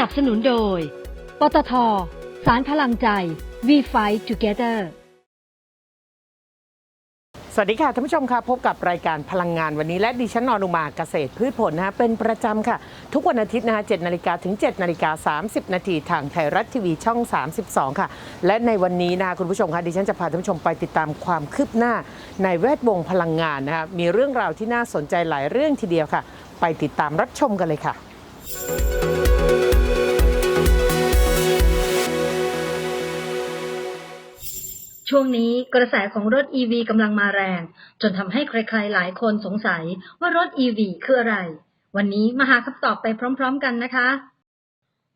นับสนุนโดย ปตท สารพลังใจ We Fight Together สวัสดีค่ะท่านผู้ชมค่ะพบกับรายการพลังงานวันนี้ และดิฉันนอนุมาเกษตรพืชผลนะฮะเป็นประจำค่ะ ทุกวันอาทิตย์นะคะ7นาฬิกาถึง7นาฬิกา30 นาทีทางไทยรัฐทีวีช่อง 32 ค่ะ และในวันนี้นะคะคุณผู้ชมค่ะดิฉันจะพาท่านผู้ชมไปติดตามความคืบหน้าในแวดวงพลังงานนะคะมีเรื่องราวที่น่าสนใจหลายเรื่องทีเดียวค่ะ ไปติดตามรับชมกันเลยค่ะ ช่วงนี้กระแสของรถ EV กำลังมาแรง จนทำให้ใครๆ หลายคนสงสัยว่ารถ EV คืออะไร วันนี้มาหาคำตอบไปพร้อมๆกันนะคะ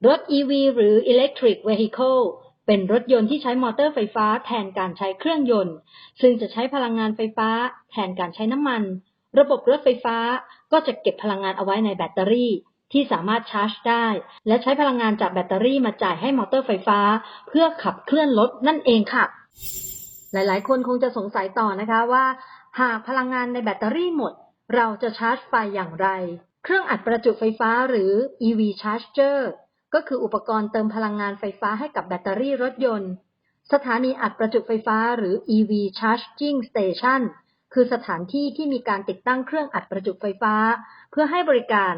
รถ EV หรือ Electric Vehicle เป็นรถยนต์ที่ใช้มอเตอร์ไฟฟ้าแทนการใช้เครื่องยนต์ ซึ่งจะใช้พลังงานไฟฟ้า แทนการใช้น้ำมัน ระบบรถไฟฟ้าก็จะเก็บพลังงานเอาไว้ในแบตเตอรี่ที่สามารถชาร์จได้ และใช้พลังงานจากแบตเตอรี่มาจ่ายให้มอเตอร์ไฟฟ้า เพื่อขับเคลื่อนรถนั่นเองค่ะ หลาย ๆ คนคงจะสงสัยต่อนะคะว่า หากพลังงานในแบตเตอรี่หมด เราจะชาร์จไฟอย่างไร เครื่องอัดประจุไฟฟ้าหรือ EV charger ก็คืออุปกรณ์เติมพลังงานไฟฟ้าให้กับแบตเตอรี่รถยนต์ สถานีอัดประจุไฟฟ้าหรือ EV charging station คือสถานที่ที่มีการติดตั้งเครื่องอัดประจุไฟฟ้า เพื่อให้บริการ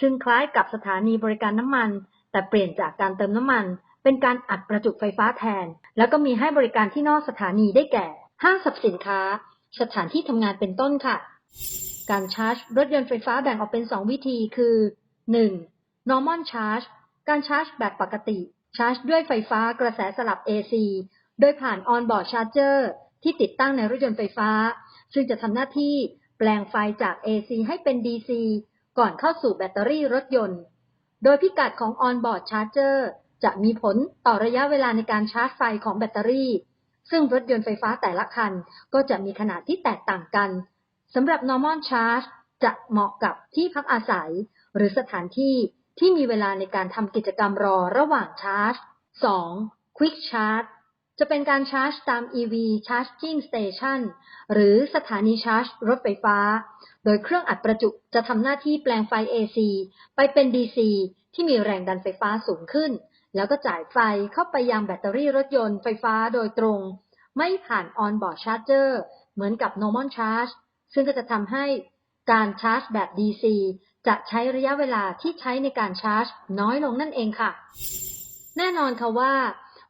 ซึ่งคล้ายกับสถานีบริการน้ำมัน แต่เปลี่ยนจากการเติมน้ำมัน เป็นการอัดประจุไฟฟ้าแทน แล้วก็มีให้บริการที่นอกสถานีได้แก่ ห้างสรรพสินค้า สถานที่ทำงานเป็นต้นค่ะ การชาร์จรถยนต์ไฟฟ้าแบ่งออกเป็น 2 วิธีคือ 1. normal charge การชาร์จแบบปกติ ชาร์จด้วยไฟฟ้ากระแสสลับ AC โดยผ่าน on-board charger ที่ติดตั้งในรถยนต์ไฟฟ้า ซึ่งจะทำหน้าที่แปลงไฟจาก AC ให้เป็น DC ก่อนเข้าสู่แบตเตอรี่รถยนต์ โดยพิกัดของ on-board charger จะมีผลต่อระยะเวลาในการชาร์จไฟของแบตเตอรี่ ซึ่งรถยนต์ไฟฟ้าแต่ละคันก็จะมีขนาดที่แตกต่างกันสำหรับ normal charge จะเหมาะกับที่พักอาศัย หรือสถานที่ที่มีเวลาในการทำกิจกรรมรอระหว่างชาร์จ 2. quick charge จะเป็นการชาร์จตาม EV charging station หรือสถานีชาร์จรถไฟฟ้า โดยเครื่องอัดประจุจะทำหน้าที่แปลงไฟ AC ไปเป็น DC ที่มีแรงดันไฟฟ้าสูงขึ้น แล้วก็จ่ายไฟเข้าไปยังแบตเตอรี่รถยนต์ไฟฟ้าโดยตรง ไม่ผ่าน on-board charger เหมือนกับ normal charge ซึ่งก็จะทำให้การชาร์จแบบ DC จะใช้ระยะเวลาที่ใช้ในการชาร์จ น้อยลงนั่นเองค่ะ แน่นอนค่ะว่า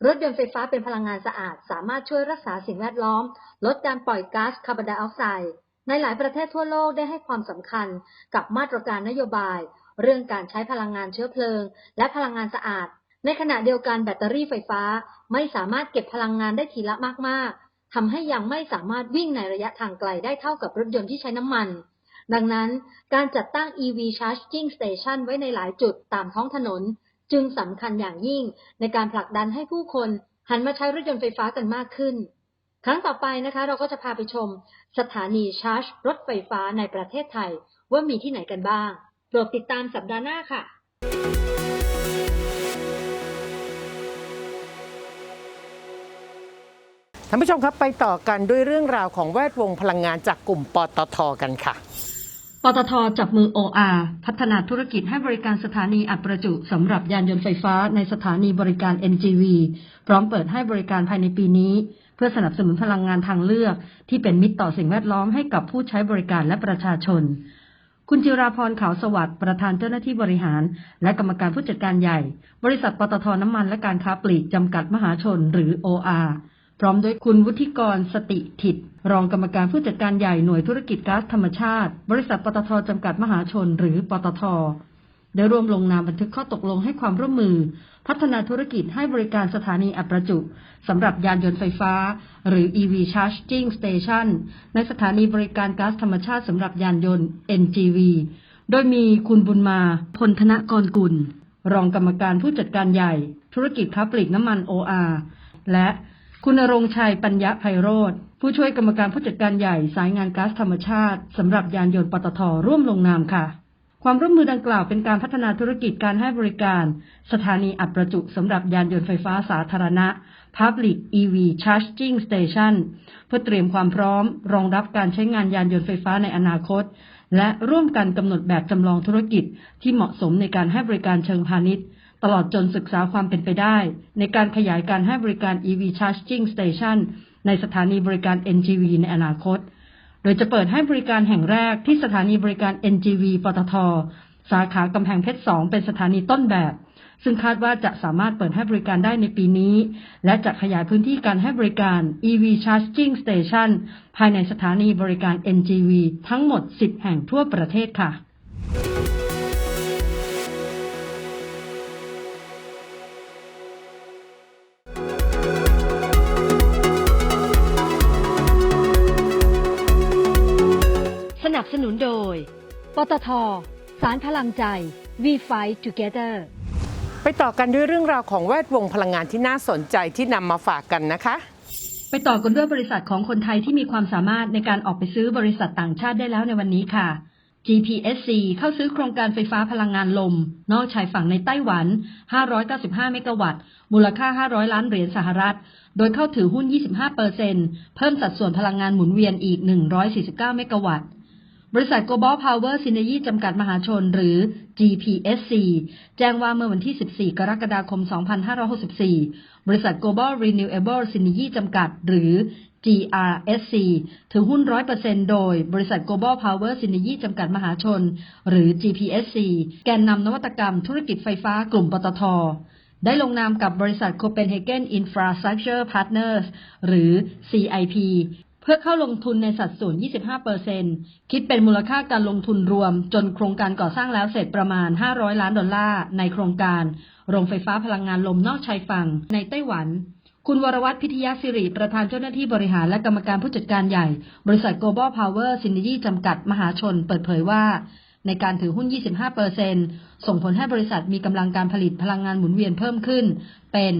รถยนต์ไฟฟ้าเป็นพลังงานสะอาด สามารถช่วยรักษาสิ่งแวดล้อม ลดการปล่อยก๊าซคาร์บอนไดออกไซด์ในหลายประเทศทั่วโลกได้ให้ความสำคัญกับมาตรการนโยบาย เรื่องการใช้พลังงานเชื้อเพลิง และพลังงานสะอาด ในขณะเดียวกันแบตเตอรี่ไฟฟ้าไม่สามารถเก็บพลังงานได้ทีละมาก ๆ ทำให้ยังไม่สามารถวิ่งในระยะทางไกลได้เท่ากับรถยนต์ที่ใช้น้ำมัน ดังนั้นการจัดตั้ง EV Charging Station ไว้ในหลายจุดตามท้องถนน จึงสำคัญอย่างยิ่งในการผลักดันให้ผู้คนหันมาใช้รถยนต์ไฟฟ้ากันมากขึ้น ครั้งต่อไปนะคะเราก็จะพาไปชม สถานีชาร์จ รถไฟฟ้าในประเทศไทย ว่ามีที่ไหนกันบ้าง โปรดติดตามสัปดาห์หน้าค่ะ ท่านผู้ชมครับไปต่อกันด้วยเรื่องราวของแวดวงพลังงานจากกลุ่มปตทกันค่ะ ปตทจับมือ OR พัฒนาธุรกิจให้บริการสถานีอัดประจุสำหรับยานยนต์ไฟฟ้าในสถานีบริการ NGV พร้อมเปิดให้บริการภายในปีนี้ เพื่อสนับสนุนพลังงานทางเลือก ที่เป็นมิตรต่อสิ่งแวดล้อมให้กับผู้ใช้บริการและประชาชน คุณจิราพรขาวสวัสดิ์ประธานเจ้าหน้าที่บริหาร และกรรมการผู้จัดการใหญ่ บริษัทปตทน้ำมันและการค้าปลีกจำกัดมหาชน หรือ OR พร้อมด้วยคุณวุฒิกรสติถิต รองกรรมการผู้จัดการใหญ่หน่วยธุรกิจก๊าซธรรมชาติ บริษัทปตทจำกัดมหาชน หรือปตท ได้ร่วมลงนามบันทึกข้อตกลงให้ความร่วมมือ พัฒนาธุรกิจให้บริการสถานีอัประจุสำหรับยานยนต์ไฟฟ้า หรือ EV Charging Station ในสถานีบริการก๊าซธรรมชาติสำหรับยานยนต์ NGV โดยมีคุณบุญมาพลธนกรกุล รองกรรมการผู้จัดการใหญ่ ธุรกิจค้าปลีกน้ำมัน OR และ คุณรงชัยปัญญาไพโรธผู้ช่วยกรรมการผู้จัดการใหญ่สายงานก๊าซธรรมชาติสำหรับยานยนต์ปตทร่วมลงนามค่ะ ความร่วมมือดังกล่าวเป็นการพัฒนาธุรกิจการให้บริการ สถานีอัดประจุสำหรับยานยนต์ไฟฟ้าสาธารณะ Public EV Charging Station เพื่อเตรียมความพร้อม รองรับการใช้งานยานยนต์ไฟฟ้าในอนาคต และร่วมกันกำหนดแบบจำลองธุรกิจที่เหมาะสมในการให้บริการเชิงพาณิชย์ ตลอดจนศึกษาความเป็นไปได้ ในการขยายการให้บริการ EV Charging Station ในสถานีบริการ NGV ในอนาคต โดยจะเปิดให้บริการแห่งแรกที่สถานีบริการ NGV ปตท สาขากำแพงเพชร 2 เป็นสถานีต้นแบบ ซึ่งคาดว่าจะสามารถเปิดให้บริการได้ในปีนี้ และจะขยายพื้นที่การให้บริการ EV Charging Station ภายในสถานีบริการ NGV ทั้งหมด 10 แห่งทั่วประเทศค่ะ สนับสนุนโดย ปตท สารพลังใจ We Fight Together ไปต่อกันด้วยเรื่องราวของแวดวงพลังงานที่น่าสนใจที่นำมาฝากกันนะคะ ไปต่อกันด้วยบริษัทของคนไทยที่มีความสามารถในการออกไปซื้อบริษัทต่างชาติได้แล้วในวันนี้ค่ะ GPSC เข้าซื้อโครงการไฟฟ้าพลังงานลม นอกชายฝั่งในไต้หวัน 595 เมกะวัตต์ มูลค่า 500 ล้านเหรียญสหรัฐ โดยเข้าถือหุ้น 25เปอร์เซ็นเพิ่มสัดส่วนพลังงานหมุนเวียนอีก 149 เมกะวัตต์ บริษัท Global Power Synergy จำกัดมหาชน หรือ GPSC แจ้งว่าเมื่อวันที่ 14 กรกฎาคม 2564 บริษัท Global Renewable Synergy จำกัด หรือ GRSC ถือหุ้น 100%โดยบริษัท Global Power Synergy จำกัดมหาชน หรือ GPSC แกนนำนวัตกรรมธุรกิจไฟฟ้ากลุ่มปตทได้ลงนามกับบริษัท Copenhagen Infrastructure Partners หรือ CIP พื่อเข้าลงทุนในสัดส่วน 25%คิดเป็นมูลค่าการลงทุนรวม จนโครงการก่อสร้างแล้วเสร็จประมาณ 500 ล้านดอลลาร์ในโครงการ โรงไฟฟ้าพลังงานลมนอกชายฝั่งในไต้หวัน คุณวรวัตรพิทยาสิริประธานเจ้าหน้าที่บริหารและกรรมการผู้จัดการใหญ่ บริษัท Global Power Synergy จำกัดมหาชน เปิดเผยว่าในการถือหุ้น 25%ส่งผลให้บริษัทมีกำลังการผลิตพลังงานหมุนเวียนเพิ่มขึ้น เป็น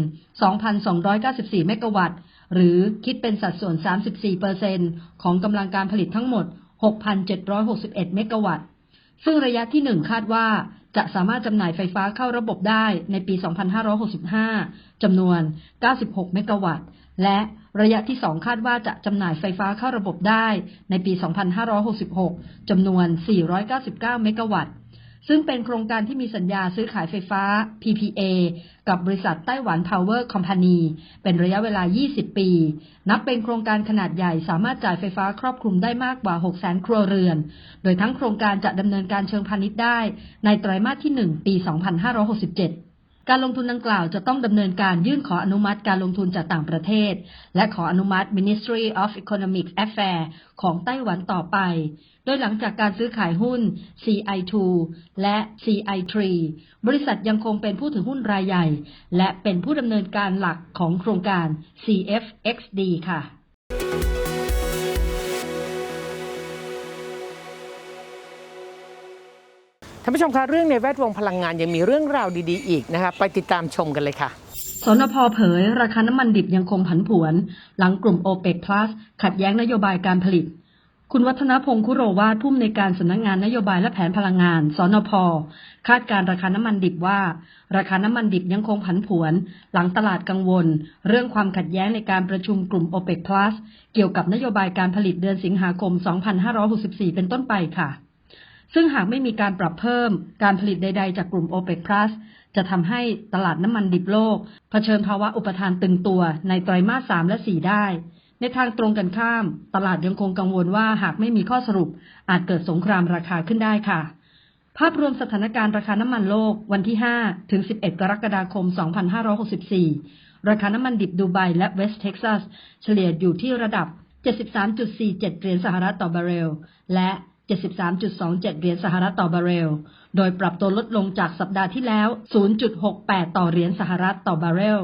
2,294 เมกะวัตต์ หรือคิดเป็นสัดส่วน 34%ของกำลังการผลิตทั้งหมด 6,761 เมกะวัตต์ ซึ่งระยะที่ 1 คาดว่าจะสามารถจำหน่ายไฟฟ้าเข้าระบบได้ในปี 2565 จำนวน 96 เมกะวัตต์ และระยะที่ 2 คาดว่าจะจำหน่ายไฟฟ้าเข้าระบบได้ในปี 2566 จำนวน 499 เมกะวัตต์ ซึ่งเป็นโครงการที่มีสัญญาซื้อขายไฟฟ้า PPA กับบริษัทไต้หวัน Power Company เป็นระยะเวลา 20 ปี นับเป็นโครงการขนาดใหญ่สามารถจ่ายไฟฟ้าครอบคลุมได้มากกว่า 600,000 ครัวเรือน โดยทั้งโครงการจะดำเนินการเชิงพาณิชย์ได้ ในไตรมาสที่ 1 ปี 2567การลงทุนดังกล่าวจะต้องดำเนินการยื่นขออนุมัติการลงทุนจากต่างประเทศ และขออนุมัติ Ministry of Economic Affairs ของไต้หวันต่อไป ดยหลังจากการซื้อขายหุ้น CI2 และ CI3 บริษัทยังคงเป็นผู้ถือหุ้นรายใหญ่ และเป็นผู้ดำเนินการหลักของโครงการ CFXD ค่ะท่านผู้ชมคะเรื่องในแวดวงพลังงานยังมีเรื่องราวดีๆ อีกนะคะไปติดตามชมกันเลยค่ะสนพเผย ราคาน้ำมันดิบยังคงผันผวน หลังกลุ่ม OPEC Plus ขัดแย้งนโยบายการผลิต คุณวัฒนพงศ์คุโรวาทผู้อำนวยการสำนักงานนโยบายและแผนพลังงาน สนพ คาดการราคาน้ำมันดิบว่า ราคาน้ำมันดิบยังคงผันผวน หลังตลาดกังวล เรื่องความขัดแย้งในการประชุมกลุ่ม OPEC Plus เกี่ยวกับนโยบายการผลิตเดือนสิงหาคม 2564 เป็นต้นไปค่ะ ซึ่งหากไม่มีการปรับเพิ่มการผลิตใด ๆ จากกลุ่ม OPEC Plus จะทำให้ตลาดน้ำมันดิบโลก เผชิญภาวะอุปทานตึงตัวในไตรมาส 3 และ 4 ได้ ในทางตรงกันข้าม ตลาดยังคงกังวลว่าหากไม่มีข้อสรุป อาจเกิดสงครามราคาขึ้นได้ค่ะ ภาพรวมสถานการณ์ราคาน้ำมันโลกวันที่ 5 ถึง 11 กรกฎาคม 2564 ราคาน้ำมันดิบดูไบและเวสต์เท็กซัสเฉลี่ยอยู่ที่ระดับ 73.47 เหรียญสหรัฐต่อบาร์เรล และ 73.27 เหรียญสหรัฐต่อบาร์เรล โดยปรับตัวลดลงจากสัปดาห์ที่แล้ว 0.68 ต่อเหรียญสหรัฐต่อบาร์เรล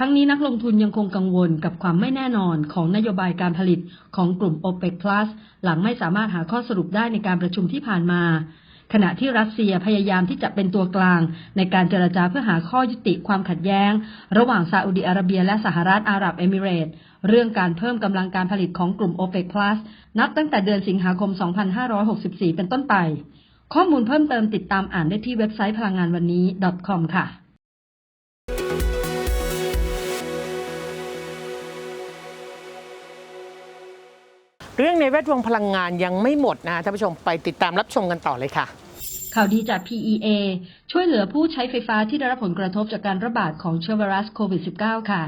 ทั้งนี้นักลงทุนยังคงกังวลกับความไม่แน่นอนของนโยบายการผลิตของกลุ่ม OPEC Plus หลังไม่สามารถหาข้อสรุปได้ในการประชุมที่ผ่านมา ขณะที่รัสเซียพยายามที่จะเป็นตัวกลาง ในการเจรจาเพื่อหาข้อยุติความขัดแย้ง ระหว่างซาอุดิอาระเบียและสหรัฐอาหรับเอมิเรตส์เรื่องการเพิ่มกำลังการผลิตของกลุ่ม OPEC Plus นับตั้งแต่เดือนสิงหาคม 2564 เป็นต้นไป ข้อมูลเพิ่มเติมติดตามอ่านได้ที่เว็บไซต์พลังงานวันนี้ .com ค่ะ เรื่องในแวดวงพลังงานยังไม่หมดนะท่านผู้ชมไปติดตามรับชมกันต่อเลยค่ะ ข่าวดีจาก PEA ช่วยเหลือผู้ใช้ไฟฟ้าที่ได้รับผลกระทบจากการระบาดของเชื้อไวรัสโควิด -19 ค่ะ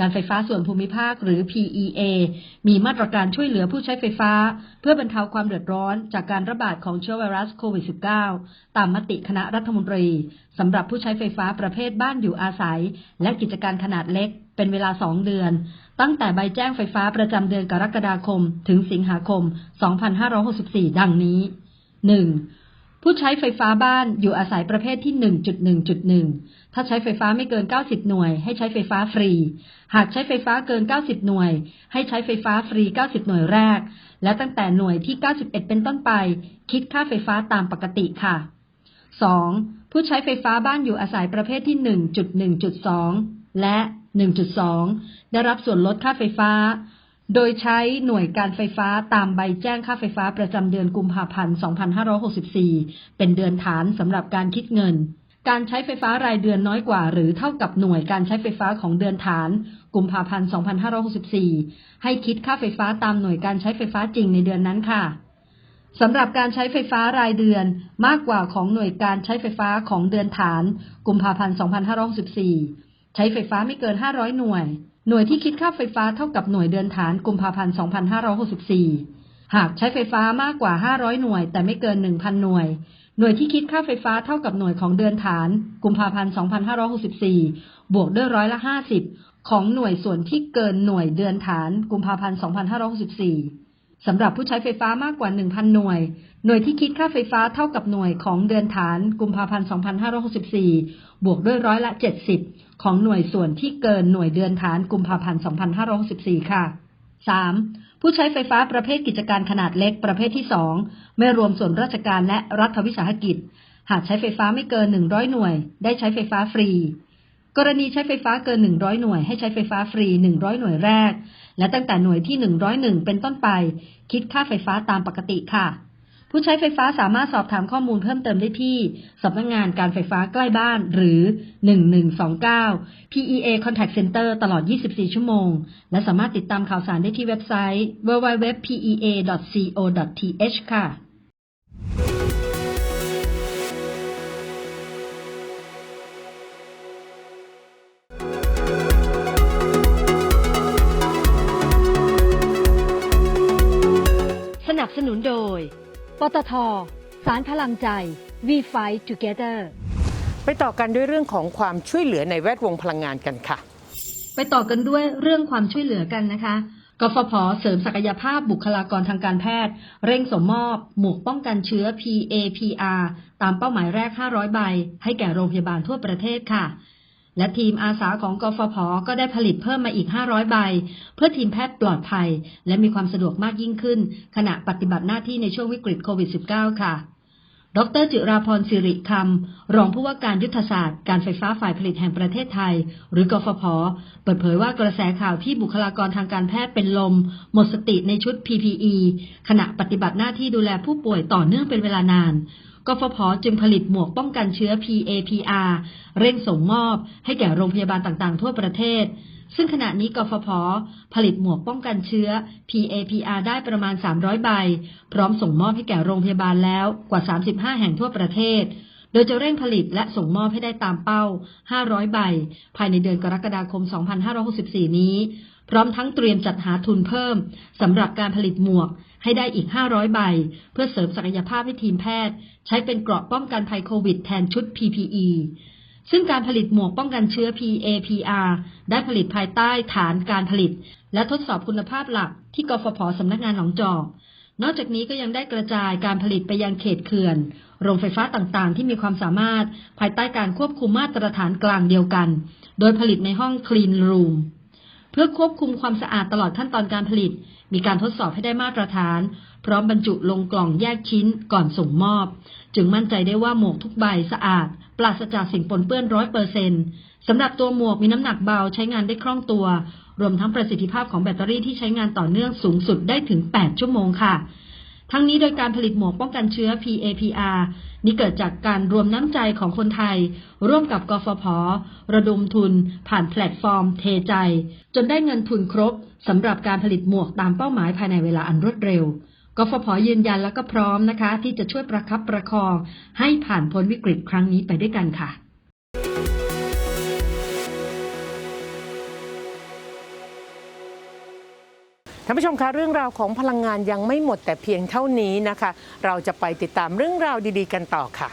การไฟฟ้าส่วนภูมิภาคหรือ PEA มีมาตรการช่วยเหลือผู้ใช้ไฟฟ้า เพื่อบรรเทาความเดือดร้อนจากการระบาดของเชื้อไวรัสโควิด -19 ตามมติคณะรัฐมนตรีสำหรับผู้ใช้ไฟฟ้าประเภทบ้านอยู่อาศัย และกิจการขนาดเล็กเป็นเวลา 2 เดือน ตั้งแต่ใบแจ้งไฟฟ้าประจำเดือนกรกฎาคม ถึงสิงหาคม 2564 ดังนี้ 1. ผู้ใช้ไฟฟ้าบ้านอยู่อาศัยประเภทที่ 1.1.1 ถ้าใช้ไฟฟ้าไม่เกิน 90 หน่วย ให้ใช้ไฟฟ้าฟรี หากใช้ไฟฟ้าเกิน 90 หน่วย ให้ใช้ไฟฟ้าฟรี 90 หน่วยแรก และตั้งแต่หน่วยที่ 91 เป็นต้นไป คิดค่าไฟฟ้าตามปกติค่ะ 2. ผู้ใช้ไฟฟ้าบ้านอยู่อาศัยประเภทที่ 1.1.2 และ 1.2 ได้รับส่วนลดค่าไฟฟ้า โดยใช้หน่วยการไฟฟ้าตามใบแจ้งค่าไฟฟ้าประจำเดือนกุมภาพันธ์ 2564 เป็นเดือนฐานสำหรับการคิดเงิน การใช้ไฟฟ้ารายเดือนน้อยกว่า หรือเท่ากับหน่วยการใช้ไฟฟ้าของเดือนฐาน กุมภาพันธ์ 2564 ให้คิดค่าไฟฟ้าตามหน่วยการใช้ไฟฟ้าจริงในเดือนนั้นค่ะสำหรับการใช้ไฟฟ้ารายเดือนมากกว่าของหน่วยการใช้ไฟฟ้าของเดือนฐาน กุมภาพันธ์ 2564 ใช้ไฟฟ้าไม่เกิน 500 หน่วย หน่วยที่คิดค่าไฟฟ้าเท่ากับหน่วยเดือนฐานกุมภาพันธ์ 2564 หากใช้ไฟฟ้ามากกว่า 500 หน่วย แต่ไม่เกิน 1,000 หน่วย หน่วยที่คิดค่าไฟฟ้าเท่ากับหน่วยของเดือนฐานกุมภาพันธ์ 2564 บวกด้วยร้อยละ 50 ของหน่วยส่วนที่เกินหน่วยเดือนฐานกุมภาพันธ์ 2564 สำหรับผู้ใช้ไฟฟ้ามากกว่า 1,000 หน่วย หน่วยที่คิดค่าไฟฟ้าเท่ากับหน่วยของเดือนฐานกุมภาพันธ์ 2564 บวกด้วยร้อยละ 70 ของหน่วยส่วนที่เกินหน่วยเดือนฐานกุมภาพันธ์ 2564 ค่ะ 3. ผู้ใช้ไฟฟ้าประเภทกิจการขนาดเล็กประเภทที่ 2 ไม่รวมส่วนราชการและรัฐวิสาหกิจ หากใช้ไฟฟ้าไม่เกิน 100 หน่วย ได้ใช้ไฟฟ้าฟรีกรณีใช้ไฟฟ้าเกิน 100 หน่วย ให้ใช้ไฟฟ้าฟรี 100 หน่วยแรก และตั้งแต่หน่วยที่ 101 เป็นต้นไป คิดค่าไฟฟ้าตามปกติค่ะ ผู้ใช้ไฟฟ้าสามารถสอบถามข้อมูลเพิ่มเติมได้ที่สำนักงงานการไฟฟ้าใกล้บ้านหรือ 1129 PEA Contact Center ตลอด 24 ชั่วโมง และสามารถติดตามข่าวสารได้ที่เว็บไซต์ www.pea.co.th ค่ะ สนับสนุนโดย ปตท สารพลังใจ We Fight Together ไปต่อกันด้วยเรื่องของความช่วยเหลือในแวดวงพลังงานกันค่ะ ไปต่อกันด้วยเรื่องความช่วยเหลือกันนะคะกฟผเสริมศักยภาพบุคลากรทางการแพทย์ เร่งสมมอบ หมวกป้องกันเชื้อ PAPR ตามเป้าหมายแรก 500 ใบ ให้แก่โรงพยาบาลทั่วประเทศค่ะ และทีมอาสาของกฟผก็ได้ผลิตเพิ่มมาอีก 500 ใบ เพื่อทีมแพทย์ปลอดภัย และมีความสะดวกมากยิ่งขึ้น ขณะปฏิบัติหน้าที่ในช่วงวิกฤตโควิด -19 ค่ะ ดรจิราพรสิริคำ รองผู้ว่าการยุทธศาสตร์ การไฟฟ้าฝ่ายผลิตแห่งประเทศไทย หรือกฟผ เปิดเผยว่ากระแสข่าวที่บุคลากรทางการแพทย์เป็นลม หมดสติในชุด PPE ขณะปฏิบัติหน้าที่ดูแลผู้ป่วยต่อเนื่องเป็นเวลานาน กฟผจึงผลิตหมวกป้องกันเชื้อ PAPR เร่งส่งมอบให้แก่โรงพยาบาลต่างๆ ทั่วประเทศ ซึ่งขณะนี้กฟผผลิตหมวกป้องกันเชื้อ PAPR ได้ประมาณ 300 ใบ พร้อมส่งมอบให้แก่โรงพยาบาลแล้วกว่า 35 แห่งทั่วประเทศ โดยจะเร่งผลิตและส่งมอบให้ได้ตามเป้า 500 ใบ ภายในเดือนกรกฎาคม 2564 นี้ พร้อมทั้งเตรียมจัดหาทุนเพิ่มสำหรับการผลิตหมวกให้ได้อีก 500 ใบ เพื่อเสริมศักยภาพให้ทีมแพทย์ ใช้เป็นเกราะป้องกันภัยโควิดแทนชุด PPE ซึ่งการผลิตหมวกป้องกันเชื้อ PAPR ได้ผลิตภายใต้ฐานการผลิต และทดสอบคุณภาพหลักที่กฟผสำนักงานหนองจอก นอกจากนี้ก็ยังได้กระจายการผลิตไปยังเขตเขื่อน โรงไฟฟ้าต่างๆ ที่มีความสามารถ ภายใต้การควบคุมมาตรฐานกลางเดียวกัน โดยผลิตในห้อง Clean Room เพื่อควบคุมความสะอาดตลอดขั้นตอนการผลิต มีการทดสอบให้ได้มาตรฐาน พร้อมบรรจุลงกล่องแยกชิ้นก่อนส่งมอบ จึงมั่นใจได้ว่าหมวกทุกใบสะอาด ปราศจากสิ่งปนเปื้อนร้อยเปอร์เซ็นสำหรับตัวหมวกมีน้ำหนักเบาใช้งานได้คล่องตัว รวมทั้งประสิทธิภาพของแบตเตอรี่ที่ใช้งานต่อเนื่องสูงสุดได้ถึง 8 ชั่วโมงค่ะ ทั้งนี้โดยการผลิตหมวกป้องกันเชื้อ PAPR นี้เกิดจากการรวมน้ำใจของคนไทย ร่วมกับกฟผ ระดมทุน ผ่านแพลตฟอร์ม เทใจ จนได้เงินทุนครบสำหรับการผลิตหมวกตามเป้าหมายภายในเวลาอันรวดเร็วกฟผยืนยันและก็พร้อมนะคะ ที่จะช่วยประคับประคอง ให้ผ่านพ้นวิกฤตครั้งนี้ไปด้วยกันค่ะ ท่านผู้ชมคะเรื่องราวของพลังงานยังไม่หมดแต่เพียงเท่านี้นะคะ เราจะไปติดตามเรื่องราวดีๆ กันต่อค่ะ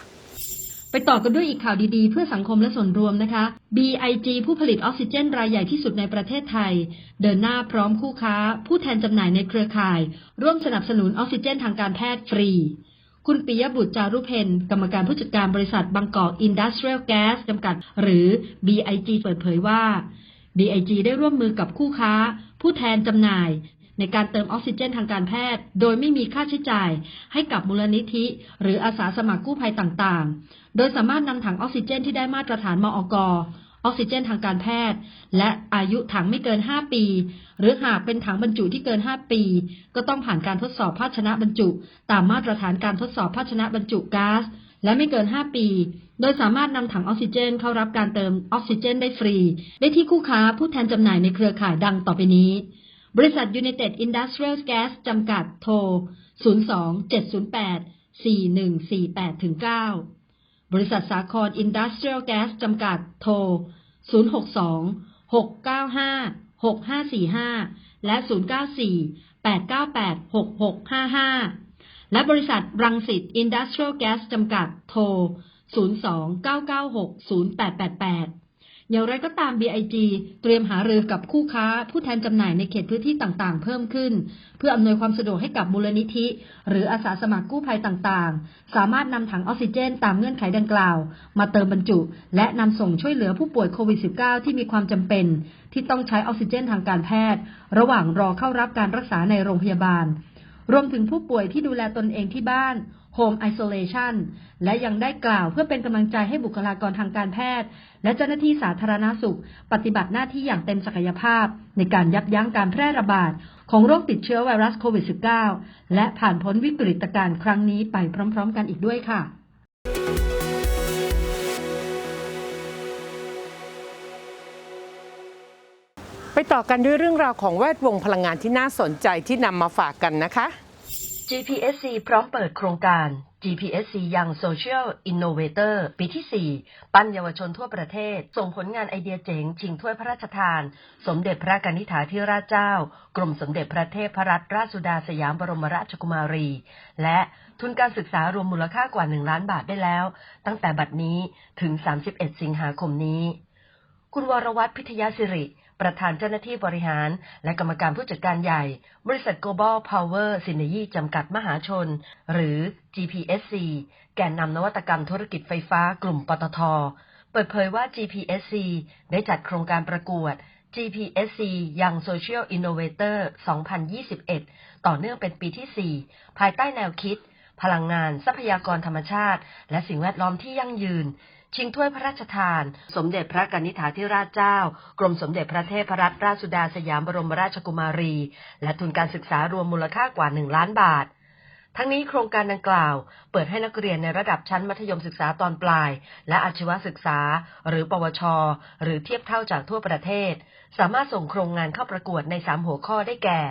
ไปต่อกันด้วยอีกข่าวดีๆ เพื่อสังคมและส่วนรวมนะคะ BIG ผู้ผลิตออกซิเจนรายใหญ่ที่สุดในประเทศไทย เดินหน้าพร้อมคู่ค้า ผู้แทนจำหน่ายในเครือข่าย ร่วมสนับสนุนออกซิเจนทางการแพทย์ฟรี คุณปิยบุตรจารุเพนกรรมการผู้จัดการบริษัทบางกอกอินดัสเทรียลแก๊สจำกัด หรือ BIG เปิดเผยว่า BIG ได้ร่วมมือกับคู่ค้า ผู้แทนจำหน่าย ในการเติมออกซิเจนทางการแพทย์ โดยไม่มีค่าใช้จ่ายให้กับมูลนิธิ หรืออาสาสมัครกู้ภัยต่างๆ โดยสามารถนำถังออกซิเจนที่ได้มาตรฐานมอกออกซิเจนทางการแพทย์ และอายุถังไม่เกิน 5 ปี หรือหากเป็นถังบรรจุที่เกิน 5 ปี ก็ต้องผ่านการทดสอบภาชนะบรรจุ ตามมาตรฐานการทดสอบภาชนะบรรจุก๊าซและไม่เกิน 5 ปี โดยสามารถนำถังออกซิเจนเข้ารับการเติมออกซิเจนได้ฟรี ได้ที่คู่ค้าผู้แทนจำหน่ายในเครือข่ายดังต่อไปนี้ บริษัท United Industrial Gas จำกัดโทร 02-708-4148-9 บริษัทสาคร Industrial Gas จำกัดโทร 062-695-6545 และ 094-898-6655 และบริษัทรังสิต Industrial Gas จำกัดโทร 02-996-0888 อย่างไรก็ตาม BIG เตรียมหารือกับคู่ค้าผู้แทนจำหน่ายในเขตพื้นที่ต่างๆ เพิ่มขึ้น เพื่ออำนวยความสะดวกให้กับมูลนิธิ หรืออาสาสมัครกู้ภัยต่างๆ สามารถนำถังออกซิเจนตามเงื่อนไขดังกล่าว มาเติมบรรจุ และนำส่งช่วยเหลือผู้ป่วยโควิด -19 ที่มีความจำเป็น ที่ต้องใช้ออกซิเจนทางการแพทย์ ระหว่างรอเข้ารับการรักษาในโรงพยาบาล รวมถึงผู้ป่วยที่ดูแลตนเองที่บ้าน Home Isolation และยังได้กล่าวเพื่อเป็นกำลังใจให้บุคลากรทางการแพทย์ และเจ้าหน้าที่สาธารณสุข ปฏิบัติหน้าที่อย่างเต็มศักยภาพ ในการยับยั้งการแพร่ระบาด ของโรคติดเชื้อไวรัสโควิด -19 และผ่านพ้นวิกฤตการณ์ครั้งนี้ไปพร้อม ๆ กันอีกด้วยค่ะไปต่อกันด้วยเรื่องราวของแวดวงพลังงานที่น่าสนใจที่นำมาฝากกันนะคะ GPSC พร้อมเปิดโครงการ GPSC Young Social Innovator ปีที่ 4 ปั้นเยาวชนทั่วประเทศ ส่งผลงานไอเดียเจ๋ง ชิงถ้วยพระราชทาน สมเด็จพระกนิษฐาธิราชเจ้า กรมสมเด็จพระเทพรัตนราชสุดาสยามบรมราชกุมารี และทุนการศึกษารวมมูลค่ากว่า 1 ล้านบาทได้แล้ว ตั้งแต่บัดนี้ถึง 31 สิงหาคมนี้ คุณวรวัตรพิทยาสิริ ประธานเจ้าหน้าที่บริหาร และกรรมการผู้จัดการใหญ่ บริษัท Global Power Synergy จำกัดมหาชน หรือ GPSC แกนนำนวัตกรรมธุรกิจไฟฟ้ากลุ่มปตท เปิดเผยว่า GPSC ได้จัดโครงการประกวด GPSC Young Social Innovator 2021 ต่อเนื่องเป็นปีที่ 4 ภายใต้แนวคิด พลังงาน ทรัพยากรธรรมชาติ และสิ่งแวดล้อมที่ยั่งยืน ชิงถ้วยพระราชทาน สมเด็จพระกนิษฐาธิราชเจ้า กรมสมเด็จพระเทพรัตนราชสุดาสยามบรมราชกุมารี และทุนการศึกษารวมมูลค่ากว่า1ล้านบาท ทั้งนี้โครงการดังกล่าว เปิดให้นักเรียนในระดับชั้นมัธยมศึกษาตอนปลาย และอาชีวศึกษา หรือปวช หรือเทียบเท่าจากทั่วประเทศ สามารถส่งโครงงานเข้าประกวดใน3หัวข้อได้แก่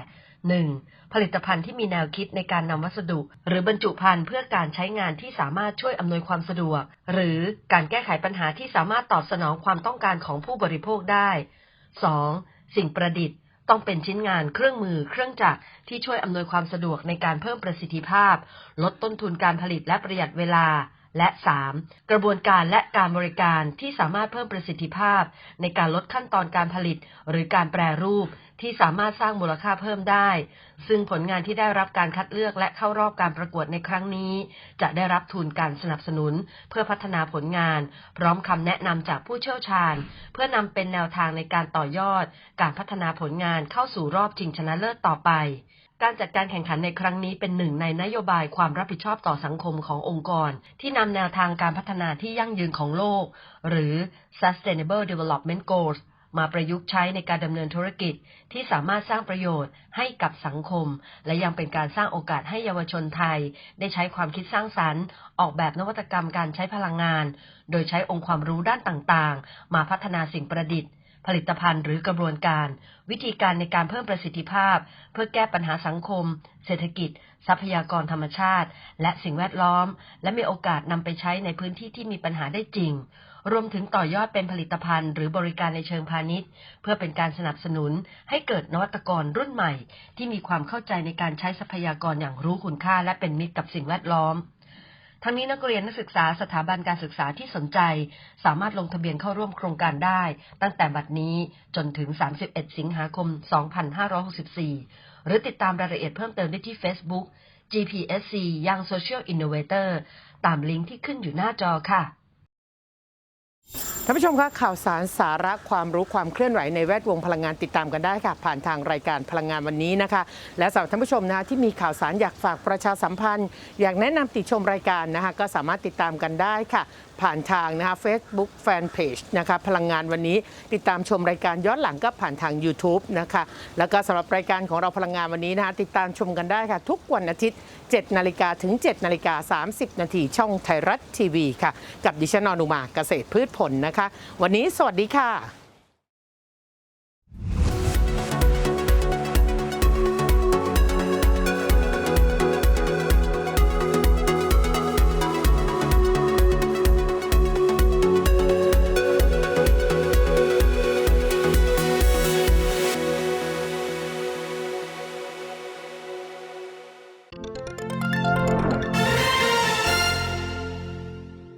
1. ผลิตภัณฑ์ที่มีแนวคิดในการนำวัสดุ หรือบรรจุภัณฑ์เพื่อการใช้งานที่สามารถช่วยอำนวยความสะดวก หรือการแก้ไขปัญหาที่สามารถตอบสนองความต้องการของผู้บริโภคได้ 2. สิ่งประดิษฐ์ต้องเป็นชิ้นงานเครื่องมือเครื่องจักรที่ช่วยอำนวยความสะดวกในการเพิ่มประสิทธิภาพ ลดต้นทุนการผลิตและประหยัดเวลา และ 3. กระบวนการและการบริการที่สามารถเพิ่มประสิทธิภาพ ในการลดขั้นตอนการผลิต หรือการแปรรูป ที่สามารถสร้างมูลค่าเพิ่มได้ ซึ่งผลงานที่ได้รับการคัดเลือกและเข้ารอบการประกวดในครั้งนี้ จะได้รับทุนการสนับสนุน เพื่อพัฒนาผลงาน พร้อมคำแนะนำจากผู้เชี่ยวชาญ เพื่อนำเป็นแนวทางในการต่อยอด การพัฒนาผลงานเข้าสู่รอบชิงชนะเลิศต่อไปการจัดการแข่งขันในครั้งนี้เป็นหนึ่งในนโยบายความรับผิดชอบต่อสังคมขององค์กร ที่นำแนวทางการพัฒนาที่ยั่งยืนของโลก หรือ Sustainable Development Goals มาประยุกต์ใช้ในการดำเนินธุรกิจที่สามารถสร้างประโยชน์ให้กับสังคม และยังเป็นการสร้างโอกาสให้เยาวชนไทย ได้ใช้ความคิดสร้างสรรค์ ออกแบบนวัตกรรมการใช้พลังงาน โดยใช้องค์ความรู้ด้านต่างๆ มาพัฒนาสิ่งประดิษฐ์ ผลิตภัณฑ์หรือกระบวนการ วิธีการในการเพิ่มประสิทธิภาพ เพื่อแก้ปัญหาสังคม เศรษฐกิจ ทรัพยากรธรรมชาติ และสิ่งแวดล้อม และมีโอกาสนำไปใช้ในพื้นที่ที่มีปัญหาได้จริง รวมถึงต่อยอดเป็นผลิตภัณฑ์หรือบริการในเชิงพาณิชย์ เพื่อเป็นการสนับสนุนให้เกิดนวัตกรรุ่นใหม่ ที่มีความเข้าใจในการใช้ทรัพยากรอย่างรู้คุณค่า และเป็นมิตรกับสิ่งแวดล้อมทั้งนี้นักเรียนนักศึกษาสถาบันการศึกษาที่สนใจ สามารถลงทะเบียนเข้าร่วมโครงการได้ ตั้งแต่บัดนี้จนถึง 31 สิงหาคม 2564 หรือติดตามรายละเอียดเพิ่มเติมได้ที่ Facebook GPSC Young Social Innovator ตามลิงก์ที่ขึ้นอยู่หน้าจอค่ะ ท่านผู้ชมคะข่าวสารสาระความรู้ความเคลื่อนไหวในแวดวงพลังงานติดตามกันได้ค่ะ ผ่านทางรายการพลังงานวันนี้นะคะ และสำหรับท่านผู้ชมนะคะที่มีข่าวสารอยากฝากประชาสัมพันธ์ อยากแนะนำติชมรายการนะคะก็สามารถติดตามกันได้ค่ะ ผ่านทางนะคะ Facebook Fanpage นะคะพลังงานวันนี้ติดตามชมรายการย้อนหลังก็ผ่านทาง YouTube นะคะแล้วก็สำหรับรายการของเราพลังงานวันนี้นะคะติดตามชมกันได้ค่ะ ทุกวันอาทิตย์ 7 นาฬิกาถึง 7 นาฬิกา 30 นาทีช่องไทยรัฐทีวีค่ะ กับดิฉันอนุมาเกษตรพืชผลนะคะ วันนี้สวัสดีค่ะ